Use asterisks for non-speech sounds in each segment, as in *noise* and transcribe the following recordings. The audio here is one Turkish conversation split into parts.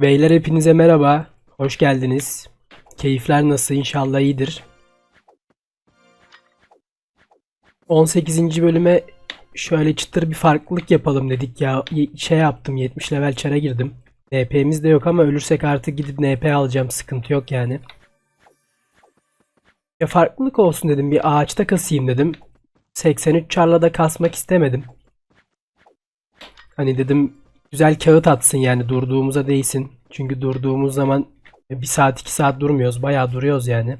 Beyler hepinize merhaba. Hoş geldiniz. Keyifler nasıl? İnşallah iyidir. 18. bölüme şöyle çıtır bir farklılık yapalım dedik ya. Şey yaptım 70 level çara girdim. NP'miz de yok ama ölürsek artık gidip NP alacağım. Sıkıntı yok yani. Ya farklılık olsun dedim. Bir ağaçta kasayım dedim. 83 çarla da kasmak istemedim. Hani dedim güzel kağıt atsın yani durduğumuza değsin. Çünkü durduğumuz zaman bir saat iki saat durmuyoruz. Bayağı duruyoruz yani.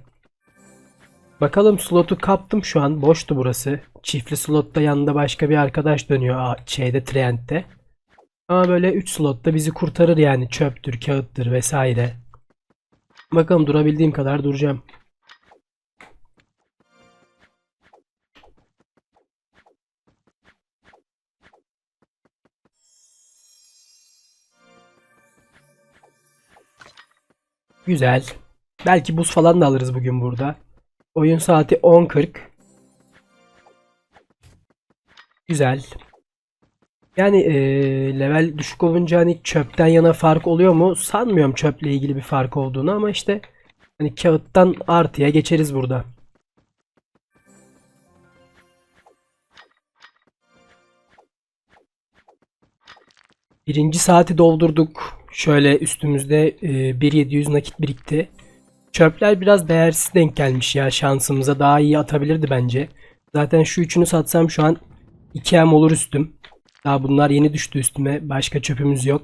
Bakalım slotu kaptım şu an. Boştu burası. Çiftli slotta yanında başka bir arkadaş dönüyor şeyde Trent'te. Ama böyle 3 slotta bizi kurtarır yani çöptür, kağıttır vesaire. Bakalım durabildiğim kadar duracağım. Güzel. Belki buz falan da alırız bugün burada. Oyun saati 10.40. Güzel. Yani eee, level düşük olunca hani çöpten yana fark oluyor mu? Sanmıyorum çöple ilgili bir fark olduğunu ama işte hani kağıttan artıya geçeriz burada. Birinci saati doldurduk. Şöyle üstümüzde e, 1700 nakit birikti. Çöpler biraz değersiz denk gelmiş ya şansımıza. Daha iyi atabilirdi bence. Zaten şu üçünü satsam şu an 2M olur üstüm. Daha bunlar yeni düştü üstüme. Başka çöpümüz yok.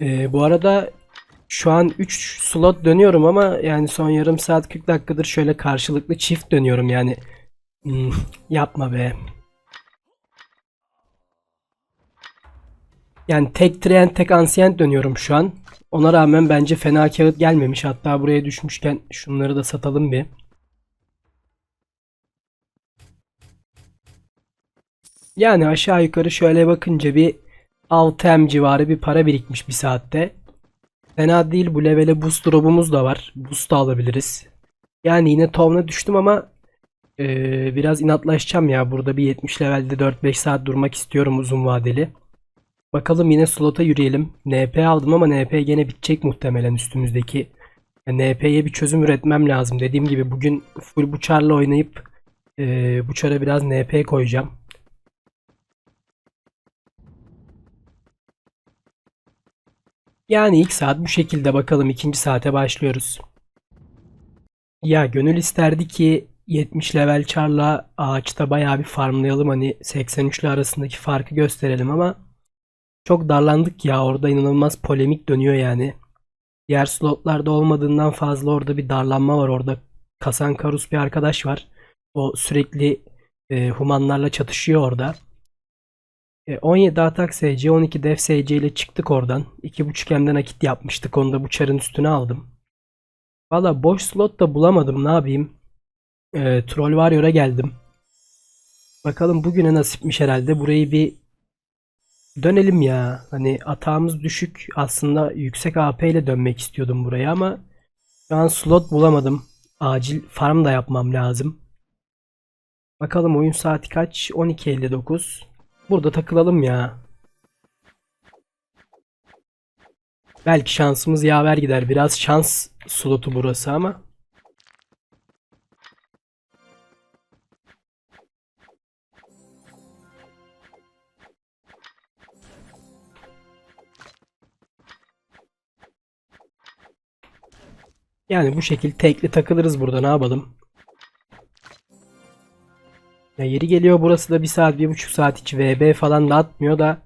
E, bu arada şu an 3 slot dönüyorum ama yani son yarım saat 40 dakikadır şöyle karşılıklı çift dönüyorum yani. Hmm, yapma be. Yani tek trend tek ansiyent dönüyorum şu an. Ona rağmen bence fena kağıt gelmemiş. Hatta buraya düşmüşken şunları da satalım bir. Yani aşağı yukarı şöyle bakınca bir 6M civarı bir para birikmiş bir saatte. Fena değil bu levele boost drop'umuz da var. Boost da alabiliriz. Yani yine tovna düştüm ama eee, biraz inatlaşacağım ya. Burada bir 70 levelde 4-5 saat durmak istiyorum uzun vadeli. Bakalım yine slota yürüyelim. NP aldım ama NP gene bitecek muhtemelen üstümüzdeki. NP'ye bir çözüm üretmem lazım. Dediğim gibi bugün full bu çarla oynayıp eee bu çara biraz NP koyacağım. Yani ilk saat bu şekilde bakalım ikinci saate başlıyoruz. Ya gönül isterdi ki 70 level çarla ağaçta bayağı bir farmlayalım hani 83 ile arasındaki farkı gösterelim ama çok darlandık ya orada inanılmaz polemik dönüyor yani. Diğer slotlarda olmadığından fazla orada bir darlanma var orada. Kasan Karus bir arkadaş var. O sürekli e, humanlarla çatışıyor orada. E, 17 atak SC, 12 def SC ile çıktık oradan. 2.5 M'den nakit yapmıştık. Onu da bu çarın üstüne aldım. Valla boş slot da bulamadım. Ne yapayım? E, Troll Warrior'a geldim. Bakalım bugüne nasipmiş herhalde. Burayı bir dönelim ya. Hani atağımız düşük. Aslında yüksek AP ile dönmek istiyordum buraya ama şu an slot bulamadım. Acil farm da yapmam lazım. Bakalım oyun saati kaç? 12.59. Burada takılalım ya. Belki şansımız yaver gider. Biraz şans slotu burası ama. Yani bu şekilde tekli takılırız burada ne yapalım. Ya yeri geliyor burası da bir saat bir buçuk saat hiç VB falan da atmıyor da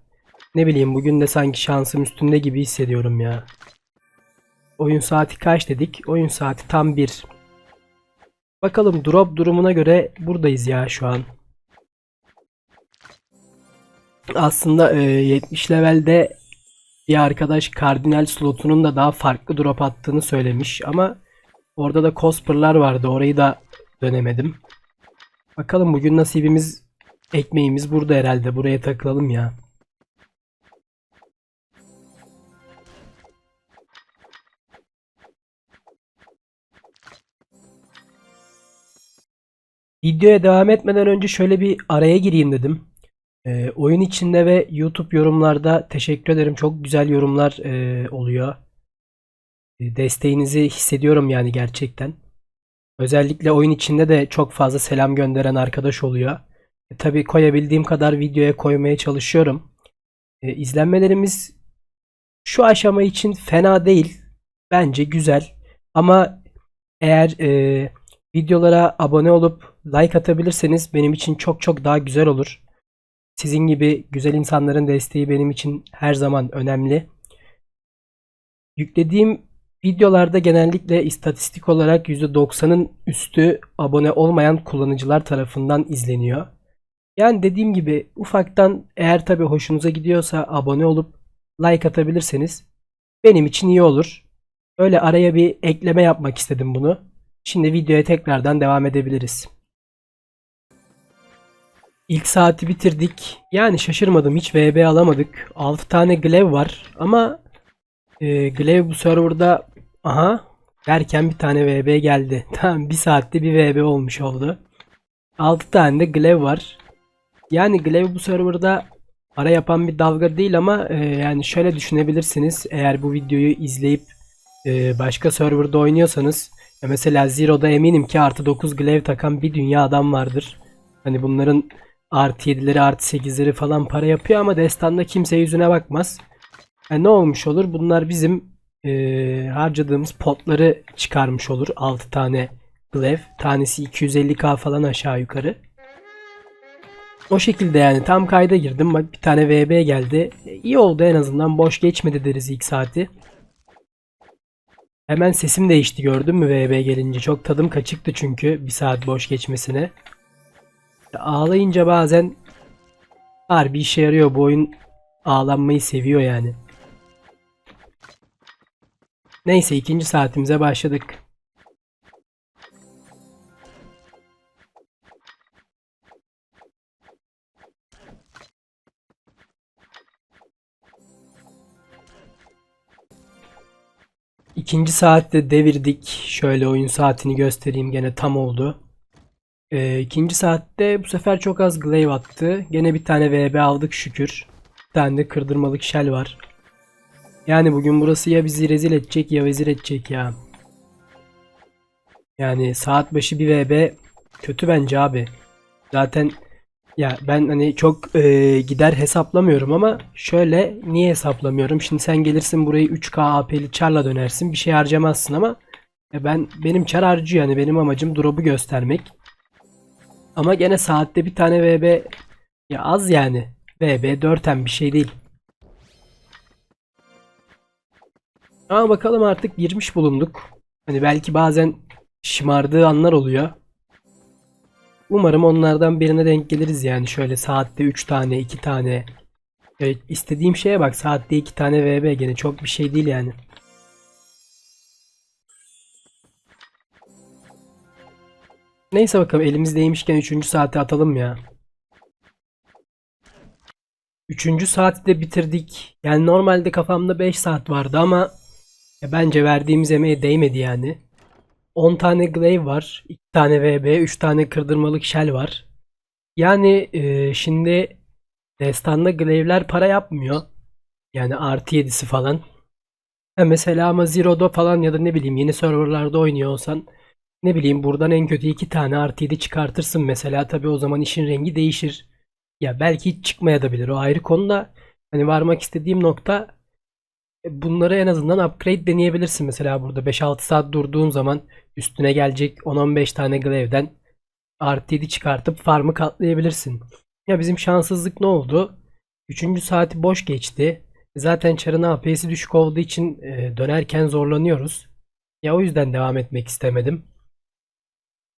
ne bileyim bugün de sanki şansım üstünde gibi hissediyorum ya. Oyun saati kaç dedik? Oyun saati tam 1. Bakalım drop durumuna göre buradayız ya şu an. Aslında e, 70 levelde bir arkadaş kardinal slotunun da daha farklı drop attığını söylemiş ama orada da Cosper'lar vardı orayı da dönemedim. Bakalım bugün nasibimiz ekmeğimiz burada herhalde. Buraya takılalım ya. Videoya devam etmeden önce şöyle bir araya gireyim dedim. Ee, oyun içinde ve YouTube yorumlarda teşekkür ederim. Çok güzel yorumlar e, oluyor. E, Desteğinizi hissediyorum yani gerçekten. Özellikle oyun içinde de çok fazla selam gönderen arkadaş oluyor. E, tabii koyabildiğim kadar videoya koymaya çalışıyorum. E, izlenmelerimiz şu aşama için fena değil. Bence güzel. Ama eğer e, videolara abone olup like atabilirseniz benim için çok çok daha güzel olur. Sizin gibi güzel insanların desteği benim için her zaman önemli. Yüklediğim videolarda genellikle istatistik olarak %90'ın üstü abone olmayan kullanıcılar tarafından izleniyor. Yani dediğim gibi ufaktan eğer tabii hoşunuza gidiyorsa abone olup like atabilirseniz benim için iyi olur. Öyle araya bir ekleme yapmak istedim bunu. Şimdi videoya tekrardan devam edebiliriz. İlk saati bitirdik. Yani şaşırmadım hiç VB alamadık. 6 tane Glaive var ama e, Glaive bu serverda aha derken bir tane VB geldi. *laughs* Tamam bir saatte bir VB olmuş oldu. 6 tane de Glaive var. Yani Glaive bu serverda para yapan bir dalga değil ama e, yani şöyle düşünebilirsiniz. Eğer bu videoyu izleyip e, başka serverda oynuyorsanız mesela Zero'da eminim ki artı 9 Glaive takan bir dünya adam vardır. Hani bunların artı 7'leri artı 8'leri falan para yapıyor ama destanda kimse yüzüne bakmaz. Yani ne olmuş olur? Bunlar bizim e, harcadığımız potları çıkarmış olur. 6 tane Glaive. Tanesi 250k falan aşağı yukarı. O şekilde yani tam kayda girdim. Bak bir tane VB geldi. E, iyi oldu en azından. Boş geçmedi deriz ilk saati. Hemen sesim değişti gördün mü VB gelince. Çok tadım kaçıktı çünkü bir saat boş geçmesine. Ağlayınca bazen harbi işe yarıyor. Bu oyun ağlanmayı seviyor yani. Neyse ikinci saatimize başladık. İkinci saatte devirdik. Şöyle oyun saatini göstereyim gene tam oldu. Ee, ikinci saatte bu sefer çok az glaive attı. Gene bir tane VB aldık şükür. Bir tane de kırdırmalık shell var. Yani bugün burası ya bizi rezil edecek ya vezir edecek ya. Yani saat başı bir VB kötü bence abi. Zaten ya ben hani çok e, gider hesaplamıyorum ama şöyle niye hesaplamıyorum? Şimdi sen gelirsin burayı 3K AP'li çarla dönersin. Bir şey harcamazsın ama e, ben benim çar harcıyor yani benim amacım drop'u göstermek. Ama gene saatte bir tane VB ya az yani. VB 4M bir şey değil. Ama bakalım artık girmiş bulunduk. Hani belki bazen şımardığı anlar oluyor. Umarım onlardan birine denk geliriz yani şöyle saatte 3 tane 2 tane. Evet, istediğim şeye bak saatte 2 tane VB gene çok bir şey değil yani. Neyse bakalım elimizdeymişken 3. saate atalım ya. 3. saati de bitirdik. Yani normalde kafamda 5 saat vardı ama ya bence verdiğimiz emeğe değmedi yani. 10 tane glaive var. 2 tane VB, 3 tane kırdırmalık shell var. Yani e, şimdi destanda glaive'ler para yapmıyor. Yani artı 7'si falan. Ha mesela ama Zero'da falan ya da ne bileyim yeni serverlarda oynuyor olsan ne bileyim buradan en kötü 2 tane artı 7 çıkartırsın mesela tabi o zaman işin rengi değişir. Ya belki hiç çıkmaya da bilir o ayrı konuda. Hani varmak istediğim nokta e, bunları en azından upgrade deneyebilirsin. Mesela burada 5-6 saat durduğun zaman üstüne gelecek 10-15 tane glaive'den artı 7 çıkartıp farmı katlayabilirsin. Ya bizim şanssızlık ne oldu? 3. saati boş geçti. Zaten çarın AP'si düşük olduğu için e, dönerken zorlanıyoruz. Ya o yüzden devam etmek istemedim.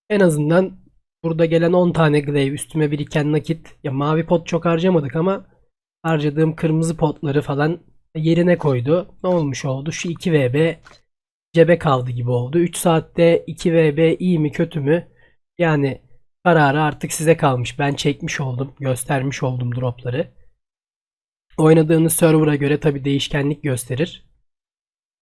En azından burada gelen 10 tane glaive üstüme biriken nakit. Ya mavi pot çok harcamadık ama harcadığım kırmızı potları falan yerine koydu. Ne olmuş oldu? Şu 2 VB cebe kaldı gibi oldu. 3 saatte 2 VB iyi mi kötü mü? Yani kararı artık size kalmış. Ben çekmiş oldum. Göstermiş oldum dropları. Oynadığınız server'a göre tabi değişkenlik gösterir.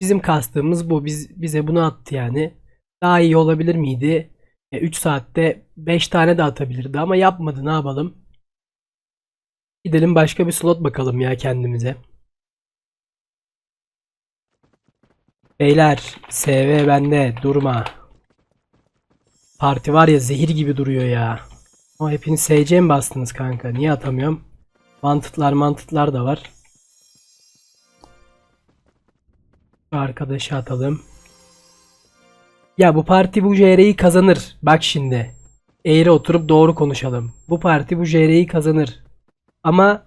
Bizim kastığımız bu. Biz, bize bunu attı yani. Daha iyi olabilir miydi? 3 saatte 5 tane de atabilirdi ama yapmadı ne yapalım. Gidelim başka bir slot bakalım ya kendimize. Beyler, SV bende, durma. Parti var ya zehir gibi duruyor ya. O hepiniz SC mi bastınız kanka? Niye atamıyorum? Mantıtlar mantıtlar da var. Arkadaşı atalım. Ya bu parti bu JR'yi kazanır. Bak şimdi. Eğri oturup doğru konuşalım. Bu parti bu JR'yi kazanır. Ama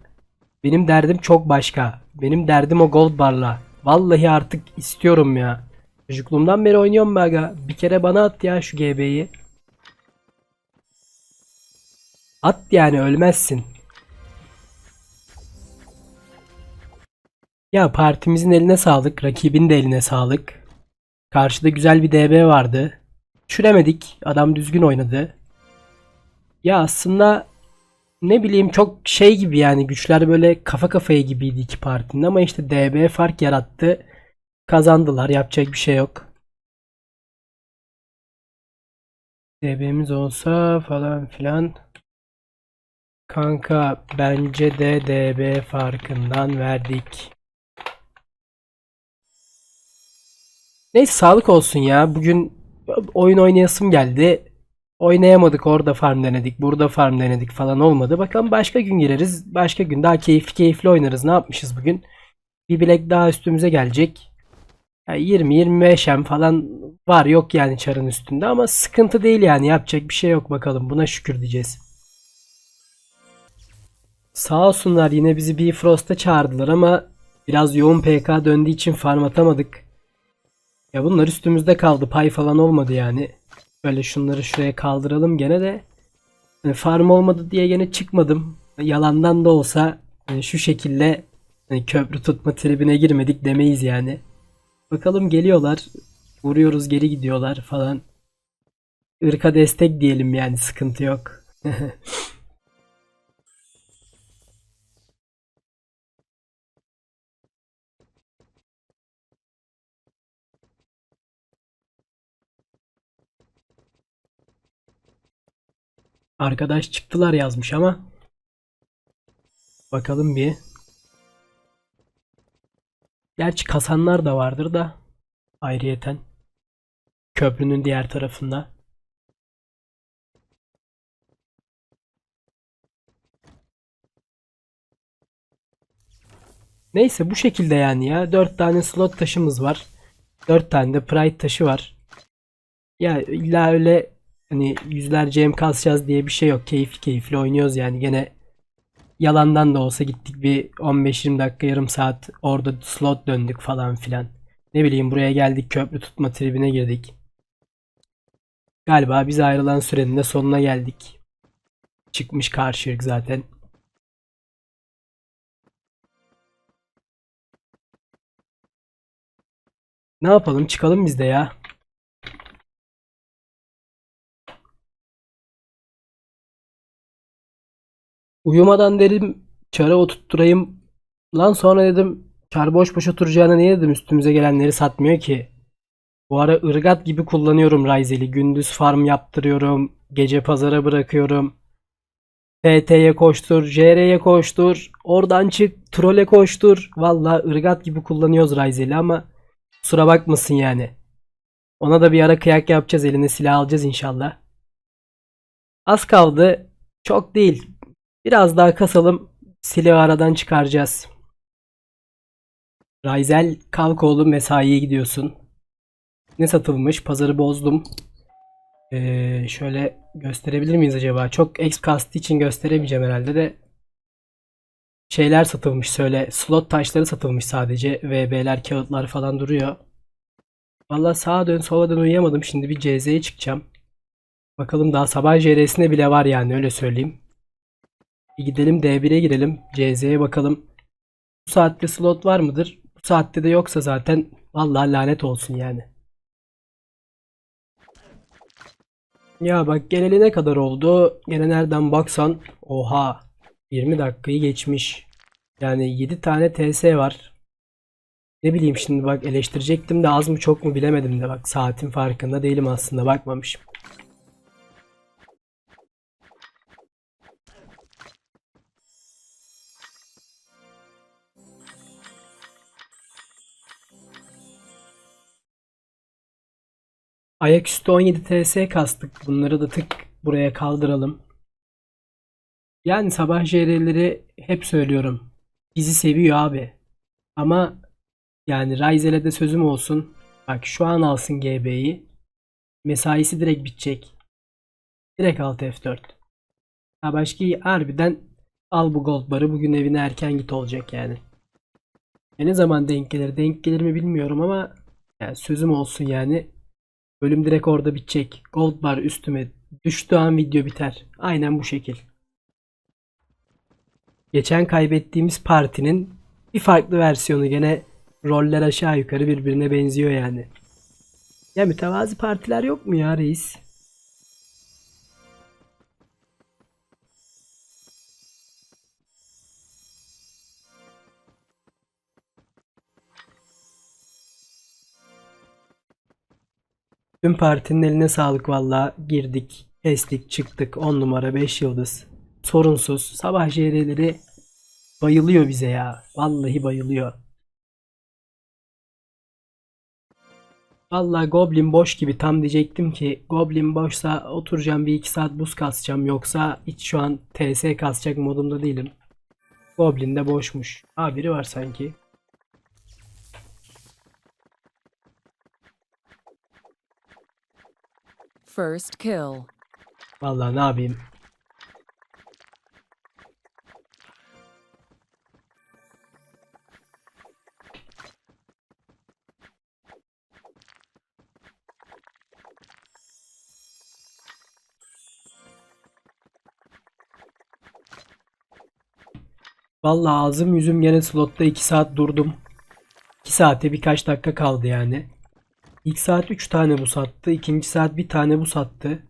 benim derdim çok başka. Benim derdim o gold barla. Vallahi artık istiyorum ya. Çocukluğumdan beri oynuyorum be aga. Bir kere bana at ya şu GB'yi. At yani ölmezsin. Ya partimizin eline sağlık. Rakibin de eline sağlık. Karşıda güzel bir DB vardı. Düşüremedik. Adam düzgün oynadı. Ya aslında ne bileyim çok şey gibi yani güçler böyle kafa kafaya gibiydi iki partinin ama işte DB fark yarattı. Kazandılar. Yapacak bir şey yok. DB'miz olsa falan filan. Kanka bence de DB farkından verdik. Neyse sağlık olsun ya. Bugün oyun oynayasım geldi. Oynayamadık orada farm denedik, burada farm denedik falan olmadı. Bakalım başka gün gireriz. Başka gün daha keyifli keyifli oynarız. Ne yapmışız bugün? Bir bilek daha üstümüze gelecek. Yani 20-25 em falan var yok yani çarın üstünde ama sıkıntı değil yani yapacak bir şey yok bakalım buna şükür diyeceğiz. Sağ olsunlar yine bizi Bifrost'a çağırdılar ama biraz yoğun PK döndüğü için farm atamadık. Ya bunlar üstümüzde kaldı pay falan olmadı yani. Böyle şunları şuraya kaldıralım gene de. Hani farm olmadı diye gene çıkmadım. Yalandan da olsa hani şu şekilde hani köprü tutma tribine girmedik demeyiz yani. Bakalım geliyorlar. Vuruyoruz geri gidiyorlar falan. Irka destek diyelim yani sıkıntı yok. *laughs* Arkadaş çıktılar yazmış ama. Bakalım bir. Gerçi kasanlar da vardır da. Ayrıyeten. Köprünün diğer tarafında. Neyse bu şekilde yani ya. 4 tane slot taşımız var. 4 tane de pride taşı var. Ya illa öyle hani yüzlerce em kasacağız diye bir şey yok. Keyifli keyifli oynuyoruz yani. Gene yalandan da olsa gittik bir 15-20 dakika yarım saat orada slot döndük falan filan. Ne bileyim buraya geldik köprü tutma tribine girdik. Galiba biz ayrılan sürenin de sonuna geldik. Çıkmış karşı zaten. Ne yapalım çıkalım biz de ya. Uyumadan dedim çara oturtturayım. Lan sonra dedim çar boş boş oturacağına niye dedim üstümüze gelenleri satmıyor ki. Bu ara ırgat gibi kullanıyorum Ryzel'i. Gündüz farm yaptırıyorum. Gece pazara bırakıyorum. TT'ye koştur, JR'ye koştur. Oradan çık, trole koştur. Valla ırgat gibi kullanıyoruz Ryzel'i ama kusura bakmasın yani. Ona da bir ara kıyak yapacağız. Eline silah alacağız inşallah. Az kaldı. Çok değil. Biraz daha kasalım. Silahı aradan çıkaracağız. Ryzel kalk oğlum mesaiye gidiyorsun. Ne satılmış? Pazarı bozdum. Ee, şöyle gösterebilir miyiz acaba? Çok X kastı için gösteremeyeceğim herhalde de. Şeyler satılmış söyle. Slot taşları satılmış sadece. VB'ler, kağıtlar falan duruyor. Valla sağa dön sola dön uyuyamadım. Şimdi bir CZ'ye çıkacağım. Bakalım daha sabah JR'sinde bile var yani öyle söyleyeyim. Bir gidelim D1'e girelim. CZ'ye bakalım. Bu saatte slot var mıdır? Bu saatte de yoksa zaten vallahi lanet olsun yani. Ya bak geleli ne kadar oldu? Gene nereden baksan oha 20 dakikayı geçmiş. Yani 7 tane TS var. Ne bileyim şimdi bak eleştirecektim de az mı çok mu bilemedim de bak saatin farkında değilim aslında bakmamışım. Ayaküstü 17 TS kastık. Bunları da tık buraya kaldıralım. Yani sabah JR'leri hep söylüyorum. Bizi seviyor abi. Ama yani Ryzel'e de sözüm olsun. Bak şu an alsın GB'yi. Mesaisi direkt bitecek. Direkt alt F4. Ha başka harbiden al bu gold barı bugün evine erken git olacak yani. Ya ne zaman denk gelir? Denk gelir mi bilmiyorum ama yani sözüm olsun yani. Bölüm direkt orada bitecek. Gold bar üstüme düştüğü an video biter. Aynen bu şekil. Geçen kaybettiğimiz partinin bir farklı versiyonu gene roller aşağı yukarı birbirine benziyor yani. Ya mütevazi partiler yok mu ya reis? Tüm partinin eline sağlık valla. Girdik, kestik, çıktık. 10 numara 5 yıldız. Sorunsuz. Sabah JR'leri bayılıyor bize ya. Vallahi bayılıyor. Valla Goblin boş gibi tam diyecektim ki Goblin boşsa oturacağım bir iki saat buz kasacağım yoksa hiç şu an TS kasacak modumda değilim. Goblin de boşmuş. Ha biri var sanki. First kill. Valla ne yapayım. Valla ağzım yüzüm gene slotta 2 saat durdum. 2 saate birkaç dakika kaldı yani. İlk saat 3 tane bu sattı. ikinci saat bir tane bu sattı.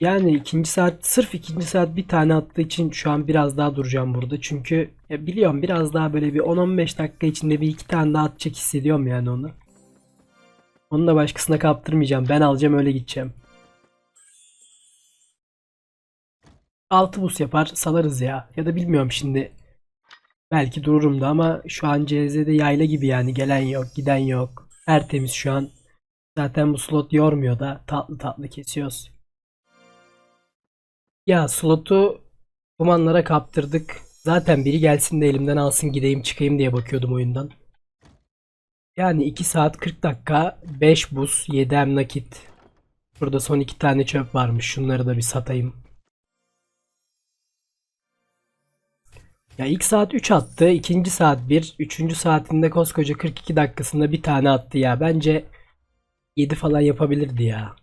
Yani ikinci saat sırf ikinci saat bir tane attığı için şu an biraz daha duracağım burada. Çünkü ya biliyorum biraz daha böyle bir 10-15 dakika içinde bir iki tane daha atacak hissediyorum yani onu. Onu da başkasına kaptırmayacağım. Ben alacağım öyle gideceğim. 6 bus yapar salarız ya. Ya da bilmiyorum şimdi. Belki dururum da ama şu an CZ'de yayla gibi yani gelen yok giden yok. Tertemiz şu an. Zaten bu slot yormuyor da tatlı tatlı kesiyoruz. Ya slotu kumanlara kaptırdık. Zaten biri gelsin de elimden alsın gideyim çıkayım diye bakıyordum oyundan. Yani 2 saat 40 dakika 5 buz 7 em nakit. Burada son 2 tane çöp varmış. Şunları da bir satayım. Ya ilk saat 3 attı. ikinci saat 1. Üçüncü saatinde koskoca 42 dakikasında bir tane attı ya. Bence 7 falan yapabilirdi ya.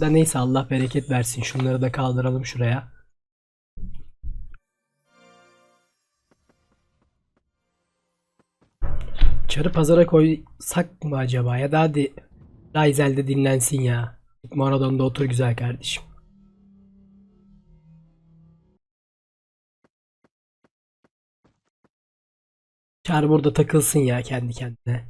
Da neyse Allah bereket versin. Şunları da kaldıralım şuraya. Çarı pazara koysak mı acaba? Ya da hadi Ryzel'de dinlensin ya. Maradon'da otur güzel kardeşim. Çar burada takılsın ya kendi kendine.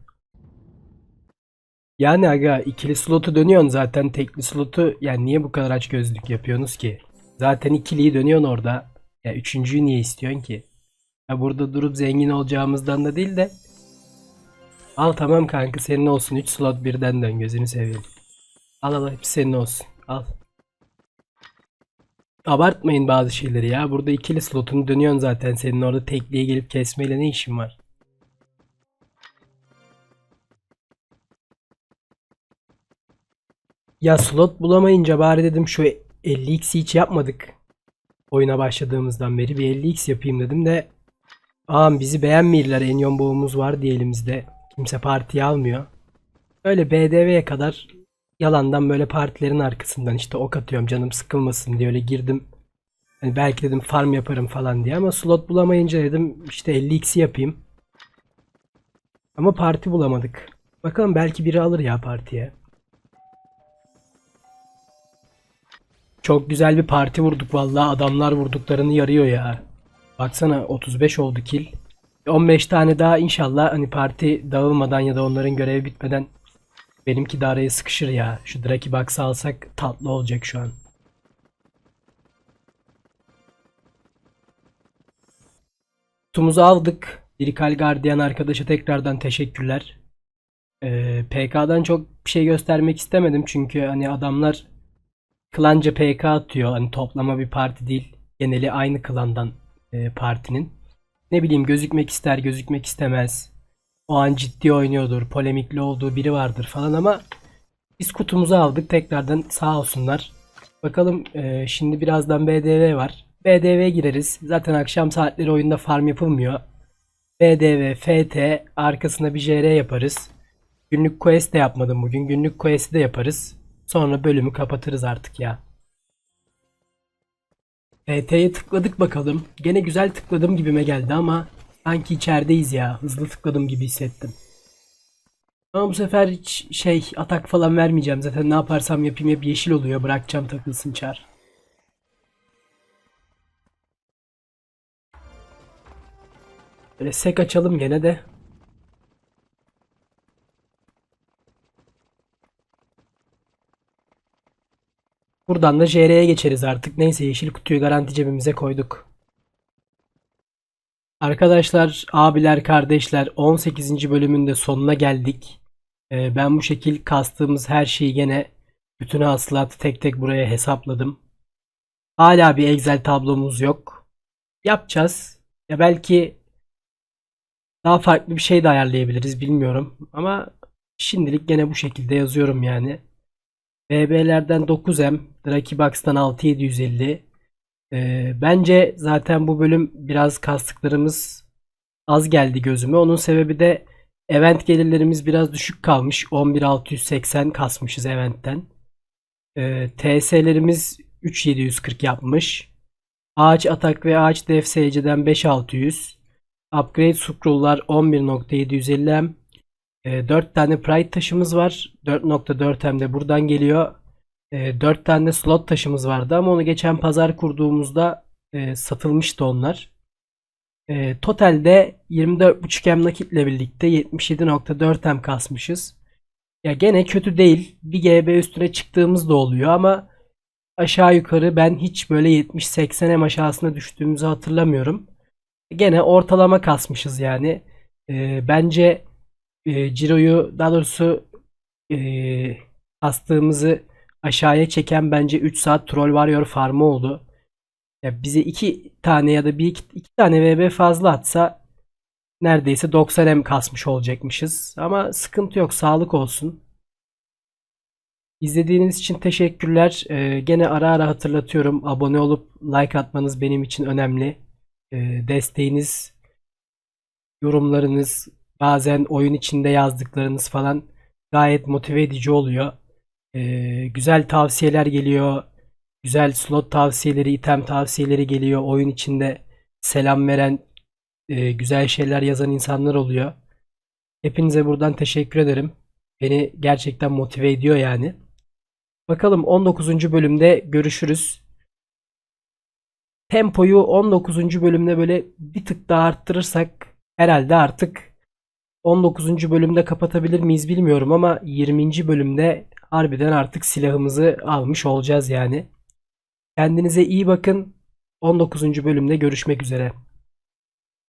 Yani aga ikili slotu dönüyorsun zaten tekli slotu yani niye bu kadar aç gözlük yapıyorsunuz ki? Zaten ikiliyi dönüyorsun orada. Ya üçüncüyü niye istiyorsun ki? Ya burada durup zengin olacağımızdan da değil de Al tamam kanka senin olsun 3 slot birden dön gözünü seveyim. Al al hepsi senin olsun. Al. Abartmayın bazı şeyleri ya. Burada ikili slotunu dönüyorsun zaten. Senin orada tekliye gelip kesmeyle ne işin var? Ya slot bulamayınca bari dedim şu 50x hiç yapmadık. Oyuna başladığımızdan beri bir 50x yapayım dedim de Ağam bizi beğenmiyorlar. Enyon boğumuz var diye elimizde. Kimse partiye almıyor. Öyle BDV'ye kadar yalandan böyle partilerin arkasından işte ok atıyorum canım sıkılmasın diye öyle girdim. Hani belki dedim farm yaparım falan diye ama slot bulamayınca dedim işte 50x'i yapayım. Ama parti bulamadık. Bakalım belki biri alır ya partiye. Çok güzel bir parti vurduk vallahi adamlar vurduklarını yarıyor ya. Baksana 35 oldu kill. 15 tane daha inşallah hani parti dağılmadan ya da onların görevi bitmeden benimki de araya sıkışır ya. Şu Draki Box'ı alsak tatlı olacak şu an. Kutumuzu aldık. Dirikal Guardian arkadaşa tekrardan teşekkürler. Ee, PK'dan çok bir şey göstermek istemedim çünkü hani adamlar klanca PK atıyor. Hani toplama bir parti değil. Geneli aynı klandan e, partinin. Ne bileyim gözükmek ister, gözükmek istemez. O an ciddi oynuyordur, polemikli olduğu biri vardır falan ama biz kutumuzu aldık tekrardan sağ olsunlar. Bakalım e, şimdi birazdan BDV var. BDV gireriz. Zaten akşam saatleri oyunda farm yapılmıyor. BDV, FT arkasına bir JR yaparız. Günlük quest de yapmadım bugün. Günlük quest'i de yaparız. Sonra bölümü kapatırız artık ya. FT'ye tıkladık bakalım. Gene güzel tıkladım gibime geldi ama sanki içerideyiz ya. Hızlı tıkladım gibi hissettim. Ama bu sefer hiç şey atak falan vermeyeceğim. Zaten ne yaparsam yapayım hep yeşil oluyor. Bırakacağım takılsın çar. Böyle sek açalım gene de. Buradan da JR'ye geçeriz artık. Neyse yeşil kutuyu garanti cebimize koyduk. Arkadaşlar, abiler, kardeşler 18. bölümün de sonuna geldik. Ee, ben bu şekil kastığımız her şeyi gene bütün hasılatı tek tek buraya hesapladım. Hala bir Excel tablomuz yok. Yapacağız. Ya belki daha farklı bir şey de ayarlayabiliriz bilmiyorum. Ama şimdilik gene bu şekilde yazıyorum yani. BB'lerden 9M, Draki Box'tan 6750. Ee, bence zaten bu bölüm biraz kastıklarımız az geldi gözüme. Onun sebebi de event gelirlerimiz biraz düşük kalmış. 11680 kasmışız eventten. Ee, TS'lerimiz 3740 yapmış. Ağaç atak ve ağaç def SC'den 5600. Upgrade scroll'lar 11.750M. E, 4 tane Pride taşımız var. 4.4M de buradan geliyor. E, 4 tane slot taşımız vardı ama onu geçen pazar kurduğumuzda e, satılmıştı onlar. E, totalde 24.5M nakitle birlikte 77.4M kasmışız. Ya gene kötü değil. Bir GB üstüne çıktığımız da oluyor ama aşağı yukarı ben hiç böyle 70-80M aşağısına düştüğümüzü hatırlamıyorum. Gene ortalama kasmışız yani. E, bence e, Ciro'yu daha doğrusu e, kastığımızı aşağıya çeken bence 3 saat Troll Warrior farmı oldu. Ya bize 2 tane ya da bir iki, iki tane VB fazla atsa neredeyse 90M kasmış olacakmışız. Ama sıkıntı yok. Sağlık olsun. İzlediğiniz için teşekkürler. Ee, gene ara ara hatırlatıyorum. Abone olup like atmanız benim için önemli. Ee, desteğiniz, yorumlarınız, bazen oyun içinde yazdıklarınız falan gayet motive edici oluyor. Ee, güzel tavsiyeler geliyor. Güzel slot tavsiyeleri, item tavsiyeleri geliyor. Oyun içinde selam veren, e, güzel şeyler yazan insanlar oluyor. Hepinize buradan teşekkür ederim. Beni gerçekten motive ediyor yani. Bakalım 19. bölümde görüşürüz. Tempoyu 19. bölümde böyle bir tık daha arttırırsak herhalde artık 19. bölümde kapatabilir miyiz bilmiyorum ama 20. bölümde harbiden artık silahımızı almış olacağız yani. Kendinize iyi bakın. 19. bölümde görüşmek üzere.